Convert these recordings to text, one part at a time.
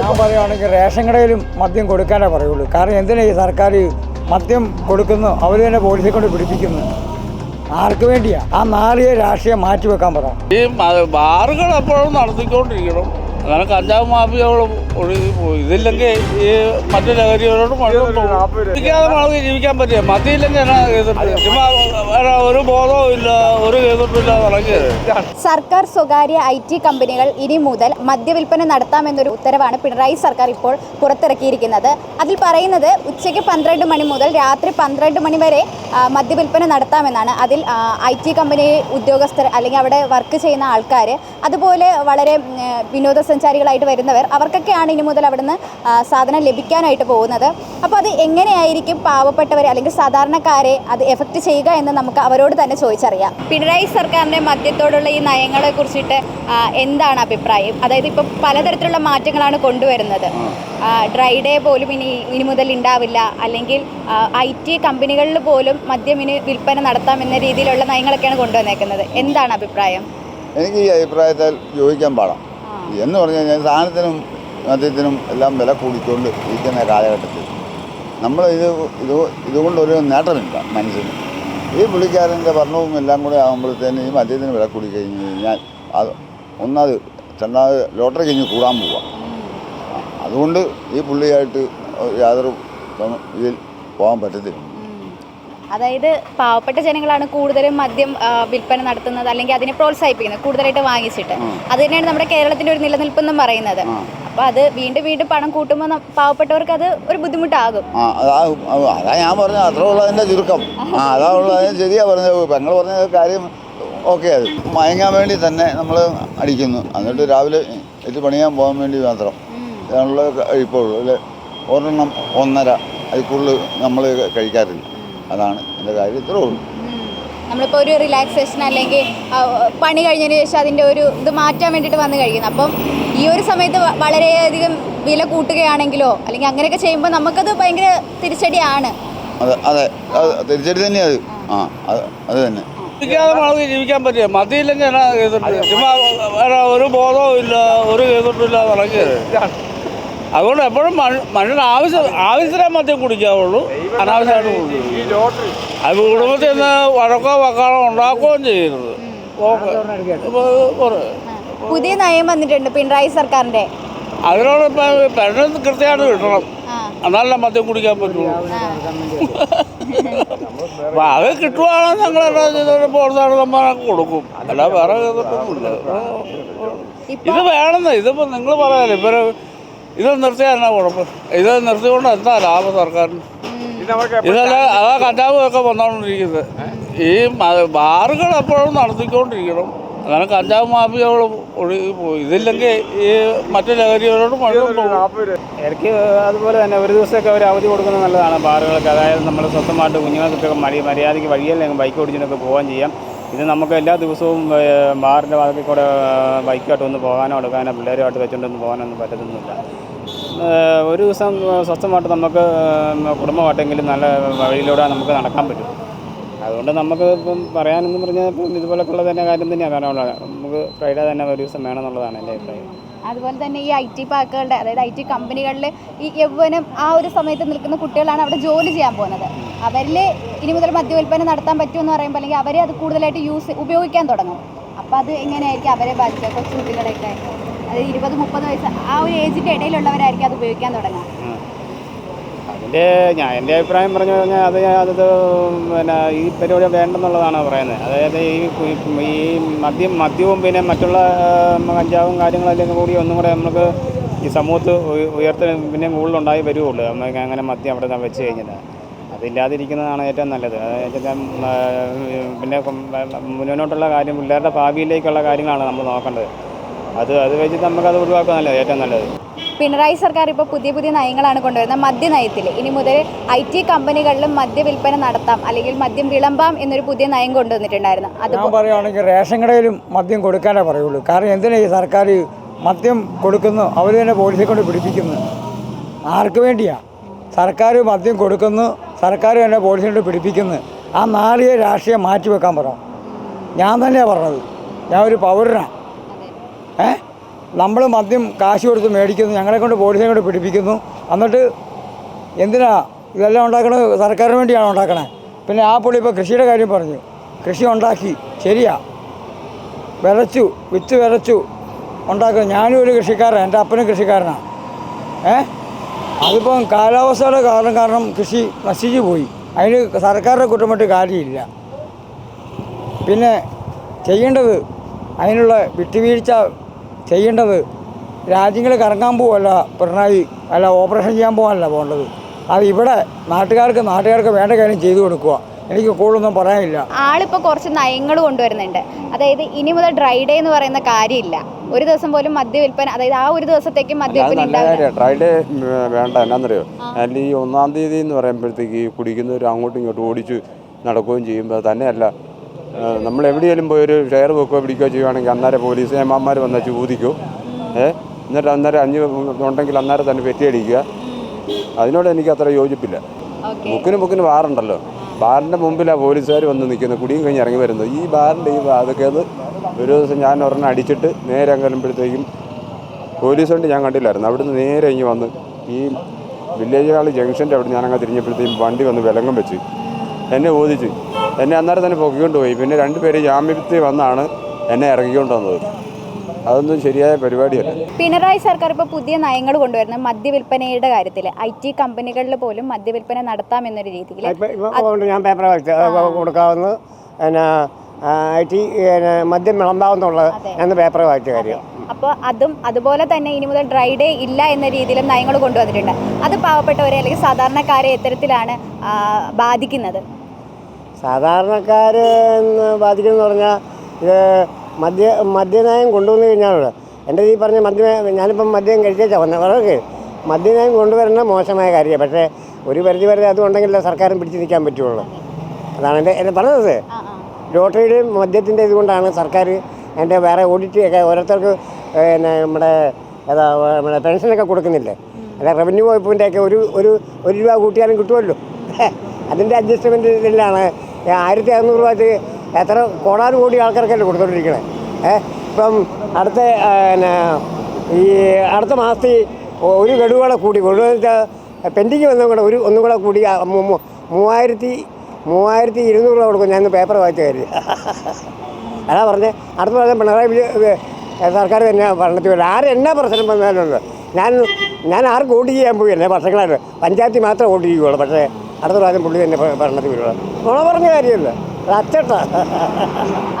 ഞാൻ പറയുകയാണെങ്കിൽ റേഷൻ കടയിലും മദ്യം കൊടുക്കാനേ പറയുള്ളൂ. കാരണം എന്തിനാ ഈ സർക്കാർ മദ്യം കൊടുക്കുന്നു അവർ തന്നെ പോലീസിൽ കൊണ്ട് പിടിപ്പിക്കുന്നു? ആർക്ക് വേണ്ടിയാ? ആ നാളിയെ രാഷ്ട്രീയം മാറ്റി വെക്കാൻ പറ. ഈ ബാറുകൾ എപ്പോഴും നടത്തിക്കൊണ്ടിരിക്കണം. അങ്ങനെ കഞ്ചാവ് മാഫിയകളും ഇതില്ലെങ്കിൽ ഈ മറ്റു ലഹരികളോട് ജീവിക്കാതെ നമുക്ക് ജീവിക്കാൻ പറ്റില്ല വേറെ ഒരു ബോധവും ഇല്ല ഒരു സർക്കാർ സ്വകാര്യ ഐ ടി കമ്പനികൾ ഇനി മുതൽ മദ്യവിൽപ്പന നടത്താമെന്നൊരു ഉത്തരവാണ് പിണറായി സർക്കാർ ഇപ്പോൾ പുറത്തിറക്കിയിരിക്കുന്നത്. അതിൽ പറയുന്നത് ഉച്ചയ്ക്ക് പന്ത്രണ്ട് മണി മുതൽ രാത്രി പന്ത്രണ്ട് മണി വരെ മദ്യവിൽപ്പന നടത്താമെന്നാണ്. അതിൽ ഐ ടി കമ്പനി ഉദ്യോഗസ്ഥർ അല്ലെങ്കിൽ അവിടെ വർക്ക് ചെയ്യുന്ന ആൾക്കാർ അതുപോലെ വളരെ ഏ, വിനോദസഞ്ചാരികളായിട്ട് വരുന്നവർ അവർക്കൊക്കെയാണ് ഇനി മുതൽ അവിടുന്ന് സാധനം ലഭിക്കാനായിട്ട് പോകുന്നത്. അപ്പോൾ അത് എങ്ങനെയായിരിക്കും പാവപ്പെട്ടവരെ അല്ലെങ്കിൽ സാധാരണക്കാരെ അത് എഫക്റ്റ് ചെയ്യുക എന്ന് നമുക്ക് അവരോട് തന്നെ ചോദിച്ചറിയാം. പിണറായി സർക്കാരിന്റെ മദ്യത്തോടുള്ള ഈ നയങ്ങളെ കുറിച്ചിട്ട് എന്താണ് അഭിപ്രായം? അതായത് ഇപ്പോൾ പലതരത്തിലുള്ള മാറ്റങ്ങളാണ് കൊണ്ടുവരുന്നത്. ഡ്രൈ ഡേ പോലും ഇനി ഇനി മുതൽ ഉണ്ടാവില്ല അല്ലെങ്കിൽ ഐ ടി കമ്പനികളിൽ പോലും മദ്യം ഇനി വിൽപ്പന നടത്താം എന്ന രീതിയിലുള്ള നയങ്ങളൊക്കെയാണ് കൊണ്ടുവന്നേക്കുന്നത്. എന്താണ് അഭിപ്രായം? എനിക്ക് ഈ അഭിപ്രായത്തിൽ യോജിക്കാൻ പാടാം. എന്ന് പറഞ്ഞു കഴിഞ്ഞാൽ സാധനത്തിനും മദ്യത്തിനും എല്ലാം വില കൂടിക്കൊണ്ട് ഇരിക്കുന്ന കാലഘട്ടത്തിൽ. നമ്മൾ ഇത് ഇത് ഇതുകൊണ്ടൊരു നേട്ടമില്ല മനുഷ്യന്. ഈ പുള്ളിക്കാരന്റെ ഭരണവും എല്ലാം കൂടെ ആകുമ്പോഴത്തേന് ഈ മദ്യത്തിന് വില കൂടി കഴിഞ്ഞ് കഴിഞ്ഞാൽ അത് ഒന്നത് രണ്ടാമത് ലോട്ടറി കഴിഞ്ഞ് കൂടാൻ പോവാം. അതുകൊണ്ട് ഈ പുള്ളിയായിട്ട് യാതൊരു ഇതിൽ പോകാൻ പറ്റത്തില്ല. അതായത് പാവപ്പെട്ട ജനങ്ങളാണ് കൂടുതലും മദ്യം വിൽപ്പന നടത്തുന്നത് അല്ലെങ്കിൽ അതിനെ പ്രോത്സാഹിപ്പിക്കുന്നത് കൂടുതലായിട്ട് വാങ്ങിച്ചിട്ട്. അത് തന്നെയാണ് നമ്മുടെ കേരളത്തിന്റെ ഒരു നിലനിൽപ്പെന്നും പറയുന്നത്. അപ്പോൾ അത് വീണ്ടും വീണ്ടും പണം കൂട്ടുമ്പോൾ പാവപ്പെട്ടവർക്ക് അത് ഒരു ബുദ്ധിമുട്ടാകും. അതാ ഞാൻ പറഞ്ഞത്. അത്ര ഉള്ളതിന്റെ ചുരുക്കം. അതാ ശരിയാ പറഞ്ഞത്. പെങ്ങൾ പറഞ്ഞ കാര്യം ഓക്കെ. അത് മയങ്ങാൻ വേണ്ടി തന്നെ നമ്മൾ അടിക്കുന്നു. എന്നിട്ട് രാവിലെ എത്തി പണിയാൻ പോകാൻ വേണ്ടി മാത്രം. ഇതാണുള്ള കഴിപ്പുള്ളൂ അല്ലെ? ഒരെണ്ണം ഒന്നര അതിൽ കൂടുതൽ നമ്മൾ കഴിക്കാറില്ല. അതാണ് എന്റെ കാര്യം. ഇത്രേ ഉള്ളൂ. നമ്മളിപ്പോൾ ഒരു റിലാക്സേഷൻ അല്ലെങ്കിൽ പണി കഴിഞ്ഞതിന് ശേഷം അതിന്റെ ഒരു ഇത് മാറ്റാൻ വേണ്ടിയിട്ട് വന്ന് കഴിയുന്നത് അപ്പം ഈ ഒരു സമയത്ത് വളരെയധികം വില കൂട്ടുകയാണെങ്കിലോ അല്ലെങ്കിൽ അങ്ങനെയൊക്കെ ചെയ്യുമ്പോൾ നമുക്കത് ഭയങ്കര തിരിച്ചടിയാണ്. അതെ അതെ. തിരിച്ചടി തന്നെയാണ് അത്. ആ അത് തന്നെ. നമുക്ക് ജീവിക്കാൻ പറ്റില്ല മതിയില്ലെങ്കിൽ എന്നാ ചെയ്തിട്ട്? ചുമ്മാ ഒരു ബോധവും ഇല്ല ഒരു ചെയ്തിട്ടില്ല അതുകൊണ്ട് എപ്പോഴും മനുഷ്യൻ ആവശ്യം ആവശ്യത്തിനെ മദ്യം കുടിക്കാവുള്ളൂ. അനാവശ്യമായിട്ട് കുടിക്കും അത് കുടുംബത്തിൽ നിന്ന് വഴക്കോ വക്കാളോ ഉണ്ടാക്കുകയും ചെയ്യരുത്. ഓക്കെ. പുതിയ നയം വന്നിട്ടുണ്ട് പിണറായി സർക്കാരിന്റെ അതിനോട് ഇപ്പം പെണ്ണ് കൃത്യമായിട്ട് കിട്ടണം. എന്നാലേ മദ്യം കുടിക്കാൻ പറ്റുള്ളൂ അപ്പം അത് കിട്ടുവാണെങ്കിൽ ഞങ്ങൾ ചെയ്തൊരു കൊടുക്കും. അല്ല വേറെ ചെയ്തിട്ടൊന്നുമില്ല ഇത് വേണമെന്ന്. ഇതിപ്പോൾ നിങ്ങൾ പറയാലോ ഇവർ ഇത് നിർത്തിയാൽ എന്നാ കുഴപ്പം? ഇത് നിർത്തിക്കൊണ്ട് എന്താ ലാഭം സർക്കാരിന്? ഇതല്ല അതാ കഞ്ചാവ് ഒക്കെ വന്നുകൊണ്ടിരിക്കുന്നത് ഈ ബാറുകൾ എപ്പോഴും നടത്തിക്കൊണ്ടിരിക്കണം. അങ്ങനെ കഞ്ചാവ് മാഫിയകൾ ഇതില്ലെങ്കിൽ ഈ മറ്റു ലഹരികളോട് ഇടയ്ക്ക് അതുപോലെ തന്നെ ഒരു ദിവസമൊക്കെ അവർ അവധി കൊടുക്കുന്നത് നല്ലതാണ് ബാറുകൾക്ക്. അതായത് നമ്മൾ സ്വന്തമായിട്ട് കുഞ്ഞുങ്ങൾക്കൊക്കെ മര്യാദയ്ക്ക് വഴിയല്ലെങ്കിൽ ബൈക്ക് ഓടിച്ചിട്ടൊക്കെ പോകാൻ ചെയ്യാം. ഇത് നമുക്ക് എല്ലാ ദിവസവും ബാറിന്റെ ഭാഗത്തിൽ കൂടെ ബൈക്കായിട്ട് ഒന്ന് പോകാനോ എടുക്കാനോ പിള്ളേരുമായിട്ട് വെച്ചുകൊണ്ടൊന്നും പോകാനൊന്നും പറ്റത്തൊന്നുമില്ല. ഒരു ദിവസം സ്വസ്ഥമായിട്ട് നമുക്ക് കുടുംബമായിട്ടെങ്കിലും നല്ല വഴിയിലൂടെ നമുക്ക് നടക്കാൻ പറ്റും. അതുകൊണ്ട് നമുക്ക് ഇപ്പം പറയാനെന്ന് പറഞ്ഞാൽ ഇപ്പം ഇതുപോലൊക്കെയുള്ള തന്നെ കാര്യം തന്നെയാണ്. കാരണം നമുക്ക് ഫ്രൈഡേ തന്നെ ഒരു ദിവസം വേണമെന്നുള്ളതാണ് എന്റെ അഭിപ്രായം. അതുപോലെ തന്നെ ഈ ഐ ടി പാർക്കുകളുടെ അതായത് ഐ ടി കമ്പനികളിൽ ഈ യൗവനം ആ ഒരു സമയത്ത് നിൽക്കുന്ന കുട്ടികളാണ് അവിടെ ജോലി ചെയ്യാൻ പോകുന്നത്. അവരിൽ ഇനി മുതൽ മദ്യവിൽപ്പന നടത്താൻ പറ്റുമെന്ന് പറയുമ്പോൾ അല്ലെങ്കിൽ അവരെ അത് കൂടുതലായിട്ട് യൂസ് ഉപയോഗിക്കാൻ തുടങ്ങും. അപ്പോൾ അത് എങ്ങനെയായിരിക്കും അവരെ ബാധിക്കുക കൊച്ചു കുട്ടികളെയൊക്കെ അതായത് ഇരുപത് മുപ്പത് വയസ്സ് ആ ഒരു ഏജിന്റെ ഇടയിലുള്ളവരായിരിക്കും അത് ഉപയോഗിക്കാൻ തുടങ്ങുക. അതിന്റെ ഞാൻ എന്റെ അഭിപ്രായം പറഞ്ഞു കഴിഞ്ഞാൽ അത് അതത് അത് പിന്നെ ഈ പരിപാടി വേണ്ടെന്നുള്ളതാണ് പറയുന്നത്. അതായത് ഈ ഈ മദ്യം മദ്യവും പിന്നെ മറ്റുള്ള കഞ്ചാവും കാര്യങ്ങളെല്ലാം കൂടി ഒന്നും കൂടെ നമുക്ക് ഈ സമൂഹത്ത് ഉയ- ഉയർത്തി പിന്നെ കൂടുതലുണ്ടായി വരുവുള്ളൂ. നമുക്ക് അങ്ങനെ മദ്യം അവിടെ വെച്ച് കഴിഞ്ഞാൽ അതില്ലാതിരിക്കുന്നതാണ് ഏറ്റവും നല്ലത്. പിന്നെ മുന്നോട്ടുള്ള കാര്യം പിള്ളേരുടെ ഭാവിയിലേക്കുള്ള കാര്യങ്ങളാണ് നമ്മൾ നോക്കേണ്ടത്. അത് അത് വെച്ചിട്ട് അത് ഒഴിവാക്കാൻ നല്ലത് ഏറ്റവും നല്ലത്. പിണറായി സർക്കാർ ഇപ്പോൾ പുതിയ പുതിയ നയങ്ങളാണ് കൊണ്ടുവരുന്നത്. മദ്യനയത്തിൽ ഇനി മുതൽ ഐ ടി കമ്പനികളിലും മദ്യവിൽപ്പന നടത്താം. അല്ലെങ്കിൽ മദ്യം വിളമ്പാം എന്നൊരു പുതിയ നയം കൊണ്ടുവന്നിട്ടുണ്ടായിരുന്നു. അത് ഞാൻ പറയുകയാണെങ്കിൽ റേഷൻ കടയിലും മദ്യം കൊടുക്കാനേ പറയുള്ളൂ. കാരണം എന്തിനാ ഈ സർക്കാർ മദ്യം കൊടുക്കുന്നു? അവർ തന്നെ പോലീസിൽ കൊണ്ട് പിടിപ്പിക്കുന്നു. ആർക്ക് വേണ്ടിയാ? സർക്കാർ മദ്യം കൊടുക്കുന്നു. സർക്കാർ തന്നെ പോലീസിൽ കൊണ്ട് പിടിപ്പിക്കുന്നു. ആ നാളിയെ രാഷ്ട്രീയം മാറ്റിവെക്കാൻ പറ. ഞാൻ തന്നെയാണ് പറഞ്ഞത്. ഞാൻ ഒരു പൗരനാണ് ഏ? നമ്മൾ മദ്യം കാശ് കൊടുത്ത് മേടിക്കുന്നു ഞങ്ങളെ കൊണ്ട് പോലീസിനെ കൊണ്ട് പിടിപ്പിക്കുന്നു. എന്നിട്ട് എന്തിനാ ഇതെല്ലാം ഉണ്ടാക്കണത്? സർക്കാരിന് വേണ്ടിയാണ് ഉണ്ടാക്കണേ? പിന്നെ ആ പുള്ളി ഇപ്പോൾ കൃഷിയുടെ കാര്യം പറഞ്ഞു. കൃഷി ഉണ്ടാക്കി ശരിയാ. വിതച്ചു വിത്ത് വിതച്ചു ഉണ്ടാക്കുന്നു. ഞാനും ഒരു കൃഷിക്കാരനാണ് എന്റെ അപ്പനും കൃഷിക്കാരനാണ് ഏ? അതിപ്പം കാലാവസ്ഥയുടെ കാരണം കാരണം കൃഷി നശിച്ചു പോയി. അതിന് സർക്കാരിനെ കുറ്റം കാര്യമില്ല. പിന്നെ ചെയ്യേണ്ടത് അതിനുള്ള വിട്ടുവീഴ്ച ചെയ്യേണ്ടത് രാജ്യങ്ങൾ കറങ്ങാൻ പോവല്ല പിണറായി അല്ല ഓപ്പറേഷൻ ചെയ്യാൻ പോകാനല്ല പോകേണ്ടത്. അത് ഇവിടെ നാട്ടുകാർക്ക് നാട്ടുകാർക്ക് വേണ്ട കാര്യം ചെയ്തു കൊടുക്കുക. എനിക്ക് കൂടുതലൊന്നും പറയാനില്ല. ആളിപ്പോൾ കുറച്ച് നയങ്ങൾ കൊണ്ടുവരുന്നുണ്ട്. അതായത് ഇനി മുതൽ ഡ്രൈ ഡേ എന്ന് പറയുന്ന കാര്യമില്ല. ഒരു ദിവസം പോലും മദ്യവിൽപ്പന അതായത് ആ ഒരു ദിവസത്തേക്ക് മദ്യവിൽപ്പന ഡ്രൈ ഡേ വേണ്ട. എന്നാന്നറിയോ? അല്ല ഈ ഒന്നാം തീയതി എന്ന് പറയുമ്പോഴത്തേക്ക് കുടിക്കുന്നവർ അങ്ങോട്ടും ഇങ്ങോട്ടും ഓടിച്ച് നടക്കുകയും ചെയ്യുമ്പോൾ തന്നെയല്ല. നമ്മൾ എവിടെയെങ്കിലും പോയി ഒരു ഷെയർ വെക്കുകയോ പിടിക്കുകയോ ചെയ്യുവാണെങ്കിൽ അന്നേരം പോലീസ് ഏമാന്മാർ വന്ന് ചോദിക്കും. ഏ? എന്നിട്ട് അന്നേരം അഞ്ച് ഉണ്ടെങ്കിൽ അന്നേരം തന്നെ പെറ്റിയടിക്കുക അതിനോട് എനിക്ക് അത്ര യോജിപ്പില്ല. മുക്കിന് മുക്കിന് ബാറുണ്ടല്ലോ ബാറിന്റെ മുമ്പിലാണ് പോലീസുകാർ വന്ന് നിൽക്കുന്നത്. കുടിയും കഴിഞ്ഞ് ഇറങ്ങി വരുന്നത്. ഈ ബാറിന്റെ ഈ അതൊക്കെ അത് ഒരു ദിവസം ഞാൻ ഒരെണ്ണം അടിച്ചിട്ട് നേരെ അങ്ങ് വരുമ്പോഴത്തേക്കും പോലീസ് കൊണ്ട് ഞാൻ കണ്ടില്ലായിരുന്നു. അവിടുന്ന് നേരെ ഇങ്ങ് വന്ന് ഈ വില്ലേജ് ഹാൾ ജംഗ്ഷന്റെ അവിടെ ഞാനങ്ങ് തിരിഞ്ഞപ്പോഴത്തേക്കും വണ്ടി വന്ന് വിലങ്ങും വെച്ച്. എന്നെ ഓദിച്ച് എന്നെ അന്നേരം തന്നെ പൊക്കിക്കൊണ്ട് പോയി. പിന്നെ രണ്ടുപേര് ജാമ്യത്തിൽ വന്നാണ് എന്നെ ഇറക്കിക്കൊണ്ട് വന്നത്. അതൊന്നും ശരിയായ പരിപാടിയല്ല. പിണറായി സർക്കാർ ഇപ്പോൾ പുതിയ നയങ്ങൾ കൊണ്ടുവരുന്നത് മദ്യവില്പനയുടെ കാര്യത്തിൽ ഐ ടി കമ്പനികളിൽ പോലും മദ്യവില്പന നടത്താം എന്നൊരു രീതിയിൽ ഞാൻ പേപ്പർ കൊടുക്കാവുന്നത് കൊടുക്കാവുന്ന പിന്നെ ഐ ടി മദ്യം വിളമ്പാവുന്നുള്ളത് എന്ന് പേപ്പർ വായിച്ച കാര്യം. അപ്പോൾ അതും അതുപോലെ തന്നെ ഇനി മുതൽ ഡ്രൈ ഡേ ഇല്ല എന്ന രീതിയിലും നയങ്ങൾ കൊണ്ടുവന്നിട്ടുണ്ട്. അത് പാവപ്പെട്ടവരെ അല്ലെങ്കിൽ സാധാരണക്കാരെ ഇത്തരത്തിലാണ് ബാധിക്കുന്നത്. സാധാരണക്കാർ ബാധിക്കുമെന്ന് പറഞ്ഞാൽ ഇത് മദ്യ മദ്യനയം കൊണ്ടുവന്നു കഴിഞ്ഞാൽ എന്റെ ഈ പറഞ്ഞ മദ്യ ഞാനിപ്പം മദ്യം കഴിച്ചേച്ചാ വന്നത് വളരെ മദ്യനയം കൊണ്ടുവരുന്ന മോശമായ കാര്യമാണ് പക്ഷേ ഒരു പരിധി വരെ അതുണ്ടെങ്കിലേ സർക്കാരും പിടിച്ചു നിൽക്കാൻ പറ്റുള്ളൂ. അതാണ് എന്റെ എന്നെ പറഞ്ഞത്. ലോട്ടറിയുടെയും മദ്യത്തിന്റെ ഇതുകൊണ്ടാണ് സർക്കാർ എന്റെ വേറെ ഓഡിറ്റ് ഒക്കെ ഓരോരുത്തർക്ക് പിന്നെ നമ്മുടെ ഏതാ നമ്മുടെ പെൻഷനൊക്കെ കൊടുക്കുന്നില്ലേ? അല്ല റവന്യൂ വകുപ്പിന്റെ ഒക്കെ ഒരു ഒരു ഒരു രൂപ കൂട്ടിയാലും കിട്ടുമല്ലോ? അതിന്റെ അഡ്ജസ്റ്റ്മെന്റ് ഇതിലാണ്. ആയിരത്തി അറുന്നൂറ് രൂപ വെച്ച് എത്ര കോടാനും കോടി ആൾക്കാർക്കല്ലേ കൊടുത്തോണ്ടിരിക്കണേ? ഏഹ് ഇപ്പം അടുത്ത പിന്നെ ഈ അടുത്ത മാസത്തിൽ ഒരു ഗഡുകൂടെ കൂടി ഗഡു വെച്ചാൽ പെൻഡിങ് വന്നും കൂടെ ഒരു ഒന്നും കൂടെ കൂടി മൂവായിരത്തി മൂവായിരത്തി ഇരുന്നൂറ് രൂപ കൊടുക്കും. ഞാൻ പേപ്പർ വായിച്ച കാര്യം അതാ പറഞ്ഞേ. അടുത്ത പ്രാവശ്യം പിണറായി വിജയ- സർക്കാർ തന്നെ ഭരണത്തിൽ വരും ആര് എന്നാ പ്രശ്നം വന്നാലുണ്ട് ഞാൻ ഞാൻ ആർക്കും വോട്ട് ചെയ്യാൻ പോയില്ലേ വർഷങ്ങളായിട്ട് പഞ്ചായത്തിൽ മാത്രമേ വോട്ട് ചെയ്യുകയുള്ളൂ. പക്ഷേ അടുത്ത പ്രാവശ്യം പുള്ളി തന്നെ ഭരണത്തിൽ വരുള്ളൂ നുണ പറഞ്ഞ കാര്യമല്ല. അച്ചട്ട.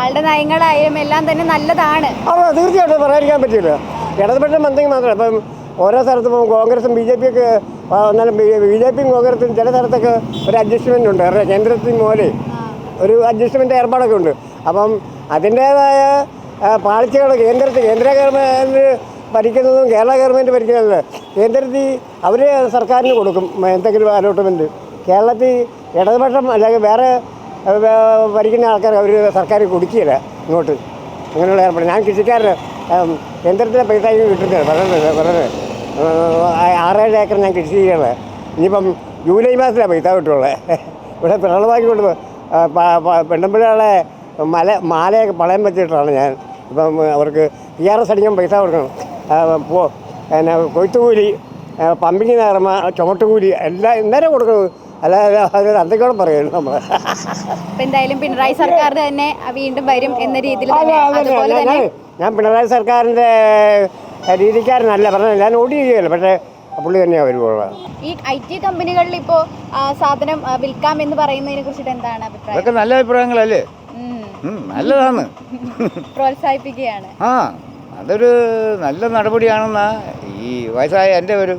ആളുടെ നയങ്ങളായാലും എല്ലാം തന്നെ നല്ലതാണ്. അത് തീർച്ചയായിട്ടും പറയാതിരിക്കാൻ പറ്റില്ല. ഇടതുപക്ഷം എന്തെങ്കിലും മാത്രമേ ഇപ്പം ഓരോ സ്ഥലത്തും ഇപ്പം കോൺഗ്രസും ബി ജെ പി ഒക്കെ ആ, എന്നാലും ബി ജെ പിയും കോൺഗ്രസും ചില സ്ഥലത്തൊക്കെ ഒരു അഡ്ജസ്റ്റ്മെന്റ് ഉണ്ട്. അവരുടെ കേന്ദ്രത്തിൽ പോലെ ഒരു അഡ്ജസ്റ്റ്മെന്റ് ഏർപ്പാടൊക്കെ ഉണ്ട്. അപ്പം അതിന്റേതായ പാളിച്ചകൾ കേന്ദ്രത്തിൽ കേന്ദ്ര ഗവൺമെന്റ് ഭരിക്കുന്നതും കേരള ഗവൺമെന്റ് ഭരിക്കുന്നതും കേന്ദ്രത്തിൽ അവർ സർക്കാരിന് കൊടുക്കും എന്തെങ്കിലും അലോട്ട്മെന്റ് കേരളത്തിൽ ഇടതുപക്ഷം അല്ലെങ്കിൽ വേറെ ഭരിക്കുന്ന ആൾക്കാർ അവർ സർക്കാർ കൊടുക്കുകയില്ല ഇങ്ങോട്ട്. അങ്ങനെയുള്ള ഏർപ്പെടും. ഞാൻ കൃഷിക്കാരന് യന്ത്രത്തിലെ പൈസ കിട്ടുന്നത് പറഞ്ഞത് പറഞ്ഞത് ആറേഴ് ഏക്കർ ഞാൻ കൃഷി ചെയ്യണത് ഇനിയിപ്പം ജൂലൈ മാസത്തിലാണ് പൈസ കിട്ടുള്ളത് ഇവിടെ പിറളവാക്കി കൊണ്ട് പെണ്ണുമ്പിഴകളെ മല മാലയൊക്കെ പളയം വെച്ചിട്ടാണ് ഞാൻ. ഇപ്പം അവർക്ക് പി ആർ എസ് അടിക്കാൻ പൈസ കൊടുക്കണം. പോ പിന്നെ കൊയ്ത്തുകൂലി പമ്പിങ് നേർമ ചുമട്ടുകൂലി എല്ലാം ഇന്നേരം കൊടുക്കണം അല്ലാതെ അത് എന്തൊക്കെയാണ് പറയുന്നത് നമ്മൾ അപ്പൊ എന്തായാലും പിണറായി സർക്കാർ തന്നെ വീണ്ടും വരും എന്ന രീതിയിൽ തന്നെ അതുപോലെ ഞാൻ- തന്നെ ഞാൻ- പിണറായി സർക്കാരിന്റെ രീതിക്കാരനല്ല പറഞ്ഞത് ഞാൻ ഓടി ചെയ്യുകയല്ല പക്ഷേ പുള്ളി തന്നെയാണ് വരുവുള്ളൂ ഈ ഐ ടി കമ്പനികളിൽ ഇപ്പോ സാധനം വിൽക്കാം എന്ന് പറയുന്നതിനെ കുറിച്ചിട്ട് എന്താണ് അഭിപ്രായം? അതൊക്കെ നല്ല അഭിപ്രായങ്ങളല്ലേ? നല്ലതാണ്. പ്രോത്സാഹിപ്പിക്കുകയാണ്. ആ അതൊരു നല്ല നടപടിയാണെന്നാ ഈ വയസ്സായ എന്റെ ഒരു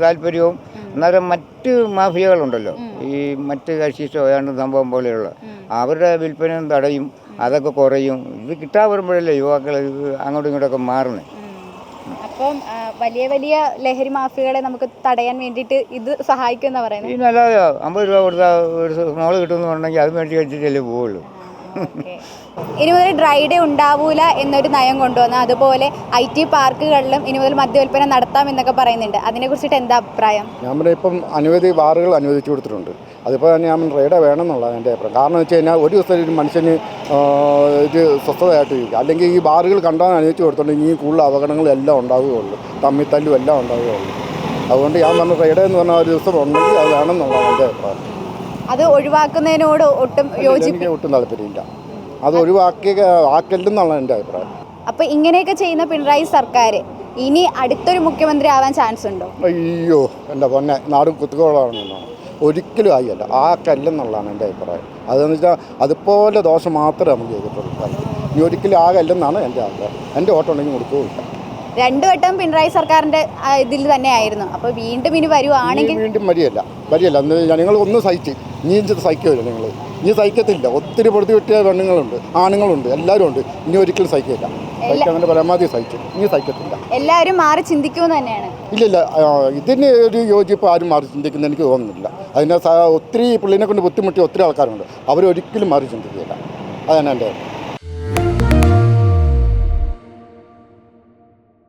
താല്പര്യവും അന്നേരം മറ്റ് മാഫിയകളുണ്ടല്ലോ. ഈ മറ്റ് കക്ഷിസോ ഏതാണ്ട് സംഭവം പോലെയുള്ള. അവരുടെ വിൽപ്പനയും തടയും അതൊക്കെ കുറയും. ഇത് കിട്ടാൻ വരുമ്പോഴല്ലേ യുവാക്കൾ ഇത് അങ്ങോട്ടും ഇങ്ങോട്ടൊക്കെ മാറുന്നത് അപ്പം വലിയ വലിയ ലഹരി മാഫിയകളെ നമുക്ക് തടയാൻ വേണ്ടിയിട്ട് ഇത് സഹായിക്കും എന്നാ പറയുന്നത്? അല്ലാതെ അമ്പത് രൂപ കൊടുത്താൽ ഒരു സ്മോൾ കിട്ടുമെന്ന് പറഞ്ഞെങ്കിൽ അത് മേടിച്ച് കഴിച്ചിട്ടല്ലേ പോവുള്ളൂ. ഇനി മുതൽ ഡ്രൈ ഡേ ഉണ്ടാവൂല എന്നൊരു നയം കൊണ്ടുവന്നു അതുപോലെ ഐ ടി പാർക്കുകളിലും ഇനി മുതൽ മദ്യവില്പന നടത്താം എന്നൊക്കെ പറയുന്നുണ്ട്. അതിനെ കുറിച്ചിട്ട് എന്താ അഭിപ്രായം? പിന്നെ ഇപ്പം അനവധി ബാറുകൾ അനുവദിച്ചു കൊടുത്തിട്ടുണ്ട്. അതിപ്പോൾ തന്നെ ഞാൻ റേഡ വേണമെന്നുള്ളതാണ് എന്റെ അഭിപ്രായം. കാരണം വെച്ച് കഴിഞ്ഞാൽ ഒരു ദിവസം ഒരു മനുഷ്യന് ഇത് സ്വസ്ഥതയായിട്ട് ഇരിക്കുക അല്ലെങ്കിൽ ഈ ബാറുകൾ കണ്ടാൽ അനുവദിച്ചു കൊടുത്തിട്ടുണ്ടെങ്കിൽ ഈ കൂടുതൽ അപകടങ്ങളെല്ലാം ഉണ്ടാവുകയുള്ളൂ. തമ്മിൽ തല്ലും എല്ലാം ഉണ്ടാവുകയുള്ളൂ. അതുകൊണ്ട് ഞാൻ പറഞ്ഞ റേഡ എന്ന് പറഞ്ഞാൽ ഒരു ദിവസം ഉണ്ടെങ്കിൽ അത് വേണമെന്നുള്ളതാണ് എന്റെ അഭിപ്രായം. അത് ഒഴിവാക്കുന്നതിനോട് ഒട്ടും യോജിപ്പില്ല ഒട്ടും താല്പര്യമില്ല. അത് ഒഴിവാക്കി ആക്കല്ലെന്നുള്ള എന്റെ അഭിപ്രായം. അപ്പൊ ഇങ്ങനെയൊക്കെ ചെയ്യുന്ന പിണറായി സർക്കാർ ഇനി അടുത്തൊരു മുഖ്യമന്ത്രി ആവാൻ ചാൻസ് ഉണ്ടോ? അയ്യോ എന്റെ പൊന്നെ നാട് കുത്തുകോളാണെന്നോ. ഒരിക്കലും ആയില്ല. ആ കല്ലെന്നുള്ളതാണ് എന്റെ അഭിപ്രായം. അതെന്ന് വെച്ചാൽ അതുപോലെ ദോഷം മാത്രമേ നമുക്ക് ചെയ്തിട്ടുള്ളൂ. ഇനി ഒരിക്കലും ആ കല്ലെന്നാണ് എന്റെ ആഗ്രഹം എന്റെ ഓട്ടം ഉണ്ടെങ്കിൽ കൊടുക്കുകയില്ല രണ്ടു വട്ടം പിണറായി സർക്കാരിന്റെ ഇതിൽ തന്നെ ആയിരുന്നു. അപ്പൊ വീണ്ടും ഇനി ഇനി വരുവാണെങ്കിൽ വീണ്ടും വരികയല്ല വരികയല്ല ഞങ്ങൾ ഒന്ന് സഹിച്ച്. നീ ഇത് സഹിക്കില്ല നിങ്ങൾ ഇനി സഹിക്കത്തില്ല. ഒത്തിരി പൊടുത്തി വെട്ടിയ പെണ്ണുങ്ങളുണ്ട് ആണുങ്ങളുണ്ട് എല്ലാവരും ഉണ്ട്. ഇനി ഒരിക്കലും സഹിക്കില്ല. പരമാവധി സഹിച്ചു. ഇനി സഹിക്കത്തില്ല. എല്ലാവരും മാറി ചിന്തിക്കുമെന്ന് തന്നെയാണ്. ഇല്ലില്ല. ഇല്ല ഇതിന് ഒരു യോജിപ്പ് ആരും മാറി ചിന്തിക്കുന്ന എനിക്ക് തോന്നുന്നില്ല. അതിനെ ഒത്തിരി പുള്ളിനെ കൊണ്ട് ബുദ്ധിമുട്ടിയ ഒത്തിരി ആൾക്കാരുണ്ട്. അവരൊരിക്കലും മാറി ചിന്തിക്കില്ല. അതാണ് എന്റെ